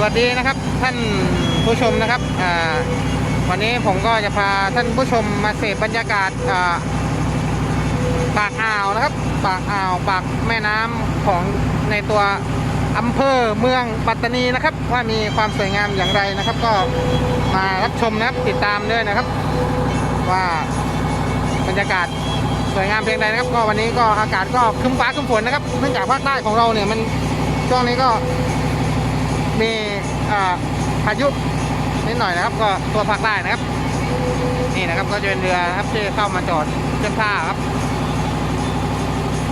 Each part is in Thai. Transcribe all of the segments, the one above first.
สวัสดีนะครับท่านผู้ชมนะครับวันนี้ผมก็จะพาท่านผู้ชมมาเสพบรรยากาศปากอ่าวนะครับ ปากอ่าวปากแม่น้ำของในตัวอำเภอเมืองปัตตานีนะครับ ว่ามีความสวยงามอย่างไรนะครับ ก็มารับชมนะครับติดตามด้วยนะครับ ว่าบรรยากาศสวยงามเพียงใดนะครับ ก็วันนี้ก็อากาศก็คึ้มฟ้าคึ้มฝนนะครับเนื่องจากภาคใต้ของเราเนี่ยมันช่วงนี้ก็ มีพายุนิดหน่อยนะครับ ก็ตัวภาคใต้นะครับ นี่นะครับก็จะเป็นเรือครับที่เข้ามาจอดเทียบท่าครับ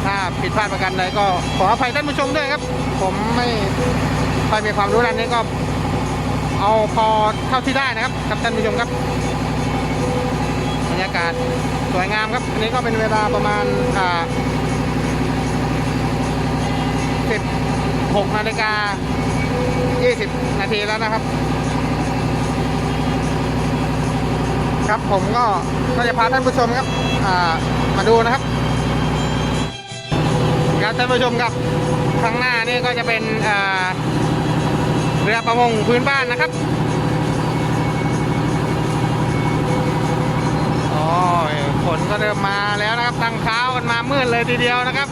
ถ้าผิดพลาดประการใดก็ขออภัยท่านผู้ชมด้วยครับ ผมไม่ค่อยมีความรู้ด้านนี้ก็ เอาพอเท่าที่ได้นะครับครับท่านผู้ชมครับบรรยากาศสวยงามครับอันนี้ก็เป็นเวลาประมาณอ่า16นาฬิกา 20 นาทีแล้วนะครับ ครับผมก็ก็จะพาท่านผู้ชมครับอ่ามาดูนะครับครับท่านผู้ชมครับข้างหน้านี่ก็จะเป็นอ่าเรือประมงพื้นบ้านนะครับโอ้ยฝนก็เริ่มมาแล้วนะครับตั้งเท้ากันมามืดเลยทีเดียวนะครับ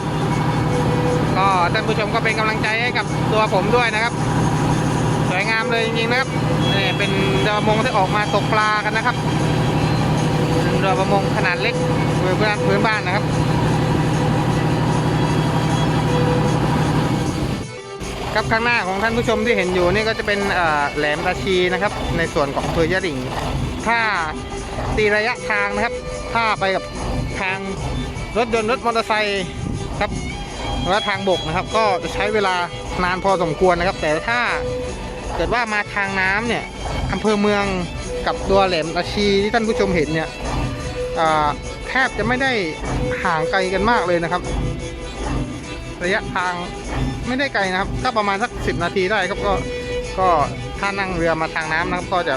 ก็ท่านผู้ชมก็เป็นกำลังใจให้กับตัวผมด้วยนะครับ วยงามเลยจริงๆนะครับนี่เป็นเรือประมงที่ออกมาตกปลากันนะครับเรือประมงขนาดเล็กพื้นบ้านพื้นบ้านนะครับครับข้างหน้าของท่านผู้ชมที่เห็นอยู่นี่ก็จะเป็นแหลมตาชีนะครับ ในส่วนของอำเภอยะหริ่งถ้าตีระยะทางนะครับ ถ้าไปกับทางรถยนต์รถมอเตอร์ไซค์ครับและทางบกนะครับ ก็จะใช้เวลานานพอสมควรนะครับ แต่ถ้า เกิดว่ามาทางน้ำเนี่ยอำเภอเมืองกับตัวแหลมตาชีที่ท่านผู้ชมเห็นเนี่ยแทบจะไม่ได้ห่างไกลกันมากเลยนะครับ ระยะทางไม่ได้ไกลนะครับ ก็ประมาณสักสินาทีได้ครับก็ก็ถ้านั่งเรือมาทางน้ำนะครับ ก็จะ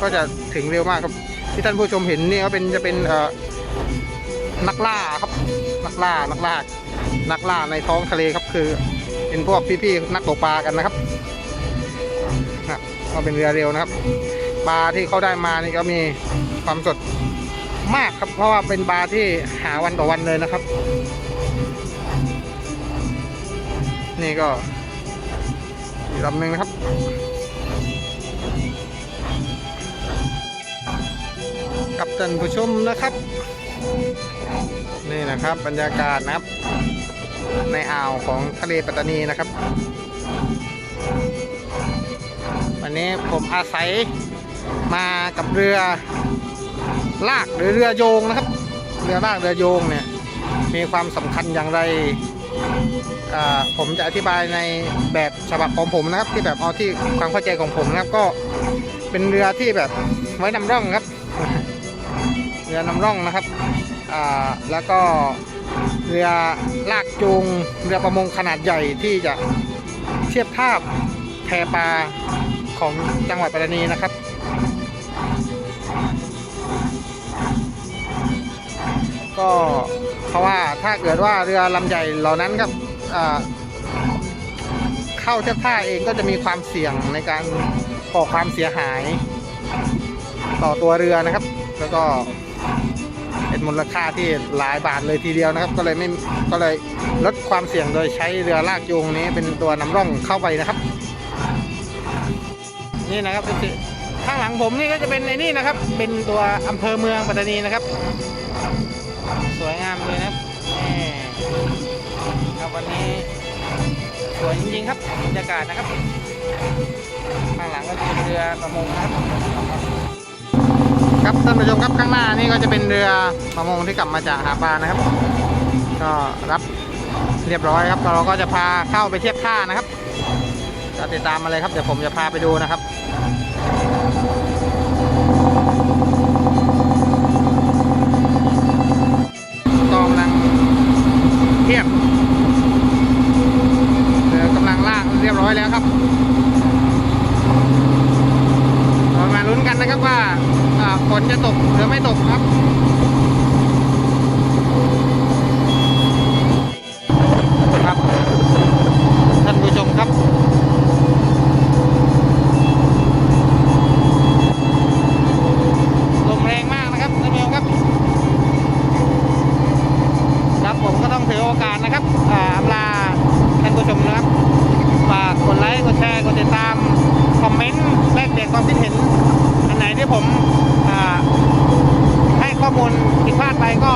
ก็จะถึงเร็วมากครับ ที่ท่านผู้ชมเห็นนี่ก็เป็นจะเป็นเอ่อนักล่าครับ นักล่านักล่านักล่าในท้องทะเลครับคือ เป็นพวกพี่ๆนักตกปลากันนะครับครับก็เป็นเรือเร็วนะครับ ปลาที่เขาได้มานี่ก็มีความสดมากครับ เพราะว่าเป็นปลาที่หาวันต่อวันเลยนะครับ นี่ก็อีกลำหนึ่งนะครับกับท่านผู้ชมนะครับ นี่นะครับบรรยากาศนะครับ ในอ่าวของทะเลปัตตานีนะครับ วันนี้ผมอาศัยมากับเรือลากหรือเรือโยงนะครับ เรือลากเรือโยงเนี่ยมีความสำคัญอย่างไรผมจะอธิบายในแบบฉบับของผมนะครับ ที่แบบเอาที่ความเข้าใจของผมนะครับ ก็เป็นเรือที่แบบไว้นำร่องครับ เรือนำร่องนะครับแล้วก็ เรือลากจูง เรือประมงขนาดใหญ่ที่จะเทียบท่าแพปลาของจังหวัดปัตตานีนะครับ ก็เพราะว่าถ้าเกิดว่าเรือลำใหญ่เหล่านั้นครับเข้าเทียบท่าเองก็จะมีความเสี่ยงในการก่อความเสียหาย ต่อตัวเรือนะครับ แล้วก็ เป็นมูลค่าที่หลายบาทเลยทีเดียวนะครับ ก็เลยไม่ก็เลยลดความเสี่ยงโดยใช้เรือลากจูงนี้เป็นตัวนำร่องเข้าไปนะครับ นี่นะครับข้างหลังผมนี่ก็จะเป็นในนี่นะครับ เป็นตัวอำเภอเมืองปัตตานีนะครับ สวยงามเลยนะครับครับวันนี้สวยจริงๆครับบรรยากาศนะครับ ข้างหลังก็จะเป็นเรือประมงนะครับ ครับท่านผู้ชมครับข้างหน้านี่ก็จะเป็นเรือประมงที่กลับมาจากหาปลานะครับ ก็รับเรียบร้อยครับเราก็จะพาเข้าไปเทียบท่านะครับจะติดตามมาเลยครับเดี๋ยวผมจะพาไปดูนะครับ ฝนจะตกหรือไม่ตกครับครับ ท่านผู้ชมครับ ลมแรงมากนะครับท่านผู้ชมครับ ครับผมก็ต้องถือโอกาสนะครับอำลาท่านผู้ชมนะครับฝากกดไลค์กดแชร์กดติดตามคอมเมนต์แลกเปลี่ยนความคิดเห็นอันไหนที่ผม ข้อมูลผิดพลาดไปก็